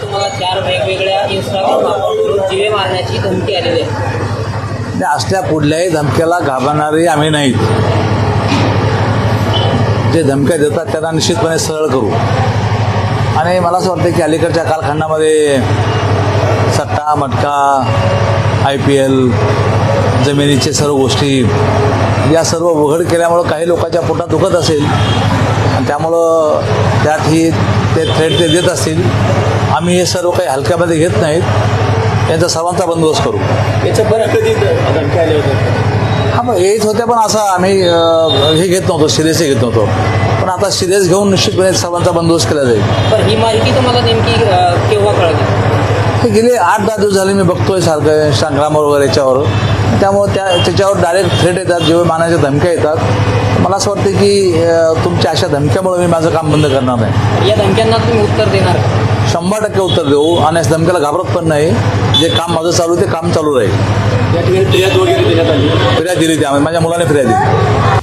तुम्हाला चार वेगवेगळ्या जिवे मारण्याची धमकी आलेली आहे. असल्या कुठल्याही धमक्याला घाबरणारे आम्ही नाहीत. जे धमक्या देतात त्यांना निश्चितपणे सरळ करू. आणि मला असं वाटतं की अलीकडच्या कालखंडामध्ये सट्टा मटका आय पी एल जमिनीचे सर्व गोष्टी या सर्व उघड केल्यामुळं काही लोकांच्या पोटात दुखत असेल. आणि त्यामुळं त्यात ही ते थ्रेट ते देत असतील. आम्ही हे सर्व काही हलक्यामध्ये घेत नाहीत. यांचा सर्वांचा बंदोबस्त करू. याच्या बऱ्याच कधी धमकी आले होते? हा मग येत होते पण असं आम्ही हे घेत नव्हतो सिरियस घेत नव्हतो. पण आता सिरियस घेऊन निश्चितपणे सर्वांचा बंदोबस्त केला जाईल. पण ही माहिती तुम्हाला नेमकी हे गेले आठ दहा दिवस झाले मी बघतोय सारखं इंस्टाग्रामवर वगैरे याच्यावर. त्यामुळे त्या त्याच्यावर डायरेक्ट थ्रेट येतात जेव्हा मानाच्या धमक्या येतात. मला असं वाटतं की तुमच्या अशा धमक्यामुळे मी माझं काम बंद करणार नाही. या धमक्यांना तुम्ही उत्तर देणार? शंभर टक्के उत्तर देऊ. आणि या धमक्याला घाबरत पण नाही. जे काम माझं चालू आहे ते काम चालू राहील. या ठिकाणी फिर्याद वगैरे देण्यात आली. फिर्याद दिली ती आम्ही. माझ्या मुलाने फिर्याद दिली.